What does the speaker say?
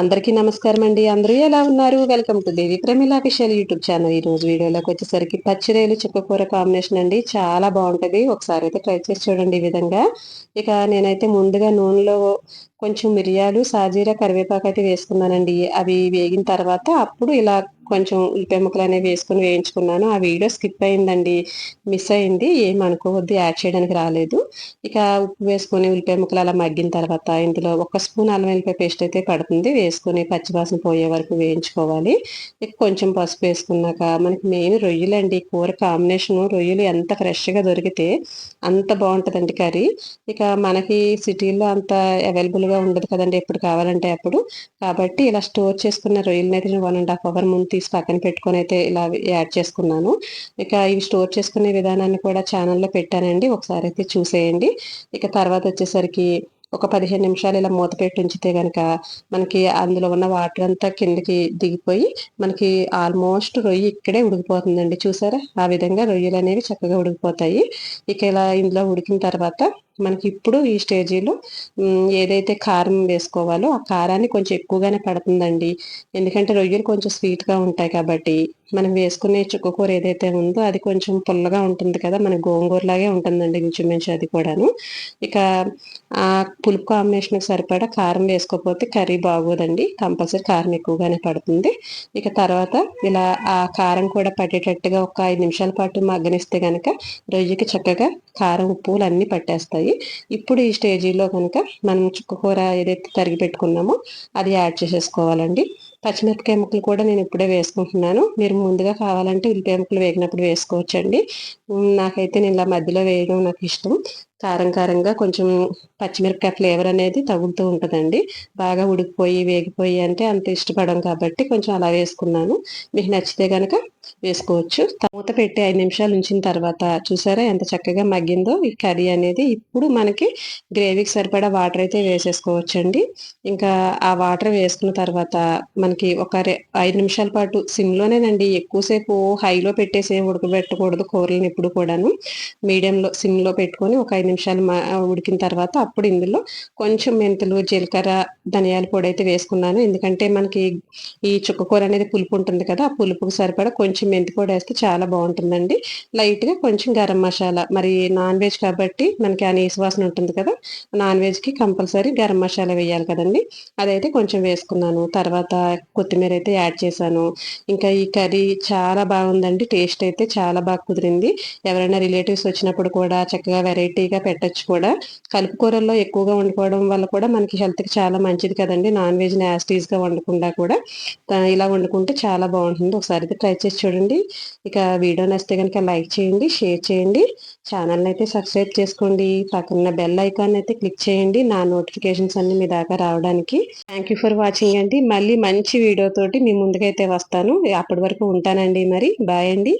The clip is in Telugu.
అందరికీ నమస్కారం అండి. అందరూ ఎలా ఉన్నారు? Welcome to Devi Pramila official YouTube channel ఈ రోజు వీడియోలోకి వచ్చేసరికి పచ్చిరేలు చుక్కకూర కాంబినేషన్ అండి. చాలా బాగుంటుంది. ఒకసారి అయితే ట్రై చేసి చూడండి ఈ విధంగా. ఇక నేనైతే ముందుగా నూనెలో కొంచెం మిరియాలు సాజీరా కరివేపాకు అయితే వేసుకున్నానండి అవి వేగిన తర్వాత అప్పుడు ఇలా కొంచెం ఉల్లిపాయ ముక్కలు అనేవి వేసుకుని వేయించుకున్నాను. ఆ వీడియో స్కిప్ అయిందండి మిస్ అయింది ఏం అనుకోవద్దు యాడ్ చేయడానికి రాలేదు. ఇక ఉప్పు వేసుకొని ఉల్లిపాయ ముక్కలు అలా మగ్గిన తర్వాత ఇందులో ఒక స్పూన్ అల్లం వెల్లిపాయ పేస్ట్ అయితే పడుతుంది వేసుకొని పచ్చివాసన పోయే వరకు వేయించుకోవాలి. ఇక కొంచెం పసుపు వేసుకున్నాక మనకి మెయిన్ రొయ్యలండి కూర కాంబినేషన్. రొయ్యలు ఎంత ఫ్రెష్గా దొరికితే అంత బాగుంటుందండి కర్రీ. ఇక మనకి సిటీలో అంత అవైలబుల్గా ఉండదు కదండి ఎప్పుడు కావాలంటే అప్పుడు. కాబట్టి ఇలా స్టోర్ చేసుకున్న రొయ్యలనైతే వన్ అండ్ హాఫ్ అవర్ ముందు తీసి పక్కన పెట్టుకొని అయితే ఇలా యాడ్ చేసుకున్నాను. ఇక ఇవి స్టోర్ చేసుకునే విధానాన్ని కూడా ఛానల్లో పెట్టానండి. ఒకసారి అయితే చూసేయండి. ఇక తర్వాత వచ్చేసరికి ఒక పదిహేను నిమిషాలు ఇలా మూత పెట్టి ఉంచితే కనుక మనకి అందులో ఉన్న వాటర్ అంతా కిందకి దిగిపోయి మనకి ఆల్మోస్ట్ రొయ్యి ఇక్కడే ఉడికిపోతుందండి. చూసారా? ఆ విధంగా రొయ్యలు అనేవి చక్కగా ఉడికిపోతాయి. ఇక ఇలా ఇందులో ఉడికిన తర్వాత మనకి ఇప్పుడు ఈ స్టేజీలో ఏదైతే కారం వేసుకోవాలో ఆ కారాన్ని కొంచెం ఎక్కువగానే పడుతుందండి. ఎందుకంటే రొయ్యలు కొంచెం స్వీట్గా ఉంటాయి కాబట్టి మనం వేసుకునే చుక్కకూర ఏదైతే ఉందో అది కొంచెం పుల్లగా ఉంటుంది కదా మన గోంగూరలాగే ఉంటుందండి ఇంచుమించు అది కూడాను. ఇక ఆ పులుపు కాంబినేషన్కి సరిపడా కారం వేసుకోకపోతే కర్రీ బాగోదండి కంపల్సరీ కారం ఎక్కువగానే పడుతుంది. ఇక తర్వాత ఇలా ఆ కారం కూడా పట్టేటట్టుగా ఒక ఐదు నిమిషాల పాటు మగ్గనిస్తే కనుక రొయ్యకి చక్కగా కారం ఉప్పులు అన్నీ పట్టేస్తాయి. ఇప్పుడు ఈ స్టేజీలో కనుక మనం చుక్కకూర ఏదైతే తరిగి పెట్టుకున్నామో అది యాడ్ చేసేసుకోవాలండి. పచ్చిమిరపకాయ ముక్కలు కూడా నేను ఇప్పుడే వేసుకుంటున్నాను. మీరు ముందుగా కావాలంటే ఉల్లిపాయ ముక్కలు వేగినప్పుడు వేసుకోవచ్చండి. నాకైతే నేను ఇలా మధ్యలో వేయడం నాకు ఇష్టం. కారం కారంగా కొంచెం పచ్చిమిరపకాయ ఫ్లేవర్ అనేది తగులుతూ ఉంటుందండి. బాగా ఉడికిపోయి వేగిపోయి అంటే అంత ఇష్టపడం కాబట్టి కొంచెం అలా వేసుకున్నాను. మీకు నచ్చితే కనుక వేసుకోవచ్చు. మూత పెట్టి ఐదు నిమిషాలు ఉంచిన తర్వాత చూసారా ఎంత చక్కగా మగ్గిందో? ఈ కర్రీ అనేది ఇప్పుడు మనకి గ్రేవీకి సరిపడా వాటర్ అయితే వేసేసుకోవచ్చండి. ఇంకా ఆ వాటర్ వేసుకున్న తర్వాత మనకి ఒక ఐదు నిమిషాల పాటు సిమ్లోనేనండి. ఎక్కువసేపు హైలో పెట్టేసి ఉడకబెట్టకూడదు కూరలను ఇప్పుడు కూడాను. మీడియంలో సిమ్లో పెట్టుకొని ఒక ఐదు నిమిషాలు ఉడికిన తర్వాత అప్పుడు ఇందులో కొంచెం మెంతులు జీలకర్ర ధనియాల పొడి అయితే వేసుకున్నాను. ఎందుకంటే మనకి ఈ చుక్కకూర అనేది పులుపు ఉంటుంది కదా ఆ పులుపుకు సరిపడా కొంచెం మెంతి పొడి వేస్తే చాలా బాగుంటుందండి. లైట్గా కొంచెం గరం మసాలా మరి నాన్ వెజ్ కాబట్టి మనకి ఆ నీసువాసన ఉంటుంది కదా నాన్ వెజ్కి కంపల్సరీ గరం మసాలా వేయాలి కదండి. అదైతే కొంచెం వేసుకున్నాను. తర్వాత కొత్తిమీర అయితే యాడ్ చేశాను. ఇంకా ఈ కర్రీ చాలా బాగుందండి. టేస్ట్ అయితే చాలా బాగా కుదిరింది. ఎవరైనా రిలేటివ్స్ వచ్చినప్పుడు కూడా చక్కగా వెరైటీగా ఈజీగా పెట్టచ్చు కూడా. కలుపు కూరల్లో ఎక్కువగా వండుకోవడం వల్ల కూడా మనకి హెల్త్కి చాలా మంచిది కదండి. నాన్ వెజ్గా వండకుండా కూడా. ఇలా వండుకుంటే చాలా బాగుంటుంది. ఒకసారి అయితే ట్రై చేసి చూడండి. ఇక వీడియో నచ్చితే కనుక లైక్ చేయండి షేర్ చేయండి. ఛానల్ని అయితే సబ్స్క్రైబ్ చేసుకోండి. పక్కన బెల్ ఐకాన్ అయితే క్లిక్ చేయండి. నా నోటిఫికేషన్స్ అన్ని మీ దాకా రావడానికి. థ్యాంక్ యూ ఫర్ వాచింగ్ అండి. మళ్ళీ మంచి వీడియోతోటి మీ ముందుకైతే వస్తాను. అప్పటి వరకు ఉంటానండి మరి. బాయ్ అండి.